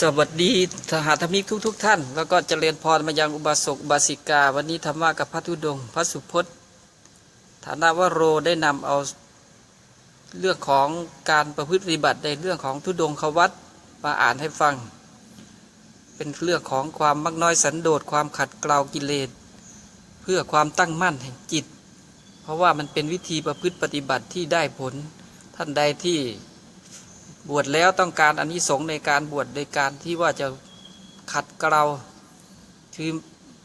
สวัสดีทหารธมิกทุกทุกท่าน แล้วก็เจริญพรมายังอุบาสกอุบาสิกา วันนี้ธรรมะกับพระธุดงค์พระสุพจน์ ฐานะวโรได้นำเอาเรื่องของการประพฤติปฏิบัติในเรื่องของธุดงควัตมาอ่านให้ฟัง เป็นเรื่องของความมักน้อยสันโดษความขัดเกลากิเลสเพื่อความตั้งมั่นแห่งจิต เพราะว่ามันเป็นวิธีประพฤติปฏิบัติที่ได้ผลท่านใดที่ บวชแล้วต้องการอานิสงส์ในการบวชในการที่ว่าจะขัดเกลาคือ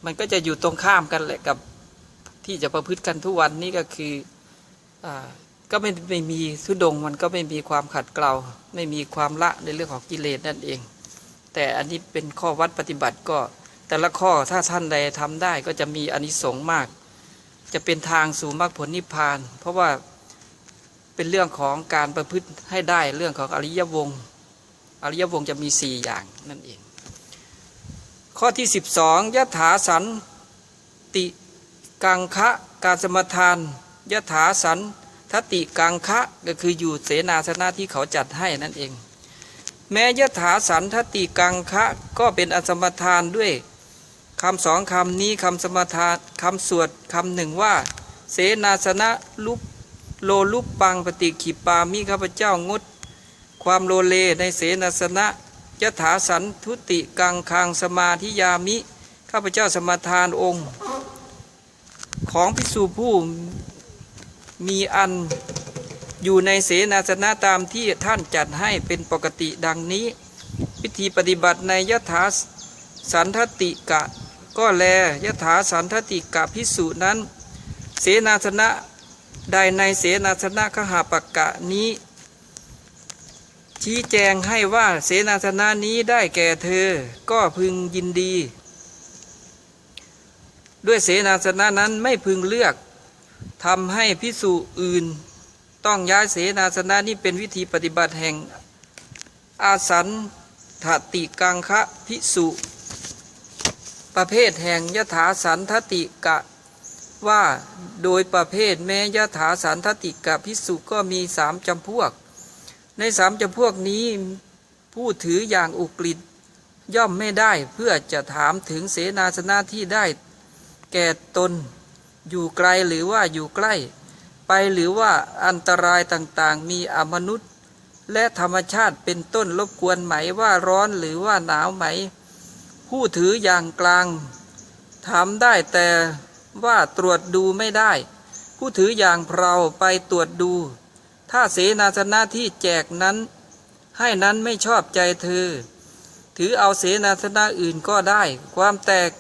มันก็จะอยู่ตรงข้ามกันแหละกับที่จะประพฤติกันทุกวันนี้ก็คืออก็ไม่ไม่มีทุดงมันก็ไม่มีความขัดเกลาไม่มีความละในเรื่องของกิเลสนั่นเอง แต่อันนี้เป็นข้อวัดปฏิบัติก็ แต่ละข้อถ้าท่านใดทำได้ก็จะมีอานิสงส์มาก จะเป็นทางสู่มรรคผลนิพพาน เพราะว่า เป็นเรื่องของการประพฤติให้ได้เรื่องของอริยวงศ์อริยวงศ์จะมีสี่อย่างนั่นเอง ข้อที่สิบสองยถาสันติกังคะการสมทานยถาสันทติกังคะก็คืออยู่เสนาสนะที่เขาจัดให้นั่นเอง แม้ยถาสันทติกังคะก็เป็นอสมทานด้วยคำสองคำนี้คำสมทานคำสวดคำหนึ่งว่า เสนาสนะลุป โลลุปปังปฏิขิปามิข้าพเจ้างด ความโลเลในเสนาสนะยะถาสันทุติกังคังสมาธิยามิ ข้าพเจ้าสมทานองค์ ของพิสูผู้มีอันอยู่ในเสนาสนะตามที่ท่านจัดให้เป็นปกติดังนี้พิธีปฏิบัติในยถาสันทติกะ ก็แลยถาสันทติกะพิสูนั้น เสนาสนะ ได้ในเสนาสนะขหาปกะนี้ ชี้แจงให้ว่าเสนาสนะนี้ได้แก่เธอ ก็พึงยินดี ด้วยเสนาสนะนั้นไม่พึงเลือกทำให้พิสูจอื่น ต้องย้ายเสนาสนะนี้เป็นวิธีปฏิบัติแห่ง อาสันถติกังคะพิสุประเภทแห่งยถาสันทติกะ ว่าโดยประเภทแม้ยถาสันทติกะพิสุก็มีสามจำพวก ในสามจำพวกนี้ผู้ถืออย่างอุกฤษย่อมไม่ได้เพื่อจะถามถึงเสนาสนะที่ได้ แก่ตนอยู่ไกลหรือว่าอยู่ใกล้ ไปหรือว่าอันตรายต่างๆ มีอมนุษย์ และธรรมชาติเป็นต้นรบกวนไหมว่าร้อนหรือว่าหนาวไหม ผู้ถืออย่างกลางถามได้แต่ ว่าตรวจดูไม่ได้ ผู้ถืออย่างเราไปตรวจดู ถ้าเสนาสนะที่แจกนั้น ให้นั้นไม่ชอบใจเธอ ถือเอาเสนาสนะอื่นก็ได้ ความแตก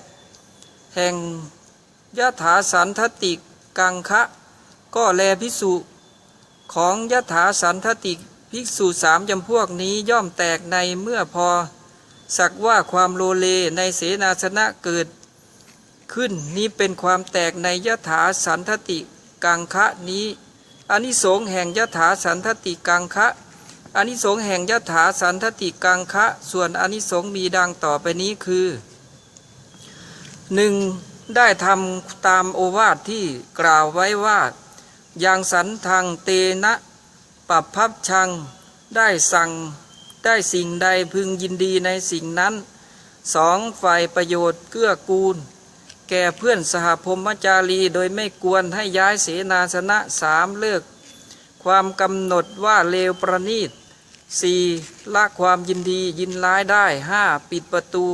แห่งยะถาสันทติกังคะ ก็แลพิสุของยะถาสันทติภิกษุสามจำพวกนี้ย่อมแตกในเมื่อพอ สักว่าความโลเลในเสนาสนะเกิด ขึ้น นี้เป็นความแตกในยถาสันทติกังคะนี้อานิสงส์แห่งยถาสันทติกังคะอานิสงส์แห่งยถาสันทติกังคะ ส่วนอานิสงส์มีดังต่อไปนี้คือหนึ่งได้ทำตามโอวาทที่กล่าวไว้ว่าอย่างสันทางเตนะปับพับชัง ได้สั่งได้สิ่งใดพึงยินดีในสิ่งนั้นสองฝ่ายประโยชน์เกื้อกูล แก่เพื่อนสหพมจารีโดยไม่กวนให้ย้ายเสนาสนะสามเลิก ความกำหนดว่าเลวประณีตสี่ละความยินดียินร้ายได้ห้าปิดประตู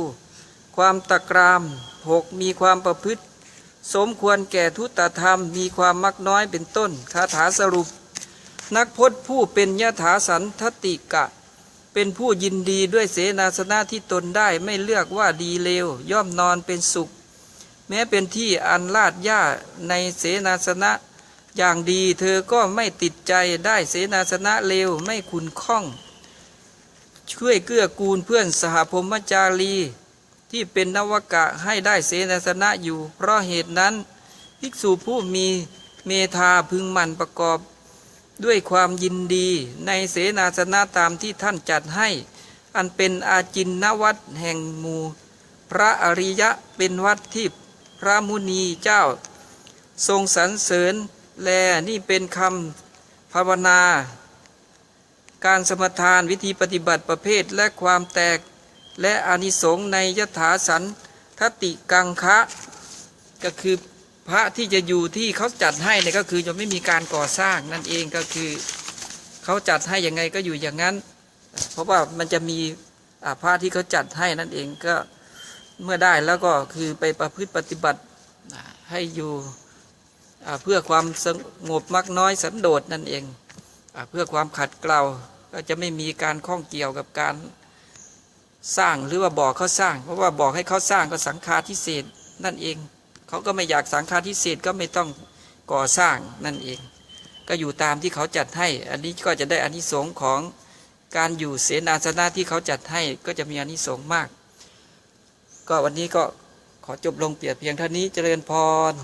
ความตะกรามหกมีความประพฤติ สมควรแก่ทุตธรรมมีความมักน้อยเป็นต้นคาถาสรุป นักพจน์ผู้เป็นยถาสันทติกะ เป็นผู้ยินดีด้วยเสนาสนะที่ตนได้ไม่เลือกว่าดีเลวย่อมนอนเป็นสุข แม้เป็นที่อันลาดหญ้าในเสนาสนะอย่างดีเธอก็ไม่ติดใจได้เสนาสนะเลวไม่ขุนข้อง ช่วยเกื้อกูลเพื่อนสหพมจารี ที่เป็นนวกะให้ได้เสนาสนะอยู่ เพราะเหตุนั้น ภิกษุผู้มีเมธาพึงหมั่นประกอบ ด้วยความยินดีในเสนาสนะตามที่ท่านจัดให้ อันเป็นอาจินนวัดแห่งหมู่พระอริยะเป็นวัดที่ พระมุนีเจ้า ทรงสรรเสริญแลนี่เป็นคำภาวนา การสมทานวิธีปฏิบัติประเภทและความแตกและอานิสงส์ในยถาสันทติกังคะ ก็คือพระที่จะอยู่ที่เขาจัดให้เนี่ยก็คือจะไม่มีการก่อสร้างนั่นเองก็คือเขาจัดให้ยังไงก็อยู่อย่างนั้น เพราะว่ามันจะมีพระที่เขาจัดให้นั่นเองก็ เมื่อได้แล้วก็คือไปประพฤติปฏิบัติให้อยู่เพื่อความสงบมักน้อยสันโดษนั่นเองอเพื่อความขัดเกลาก็จะไม่มีการข้องเกี่ยวกับการสร้างหรือว่าบอกเขาสร้าง เพราะว่าบอกให้เขาสร้างก็สังฆาทิเศษนั่นเอง เขาก็ไม่อยากสังฆาทิเศษก็ไม่ต้องก่อสร้างนั่นเอง ก็อยู่ตามที่เขาจัดให้ อันนี้ก็จะได้อานิสงส์ของการอยู่เสนาสนะที่เขาจัดให้ก็จะมีอานิสงส์มาก ก็วันนี้ก็ขอจบลงเปียเพียงเท่านี้เจริญพร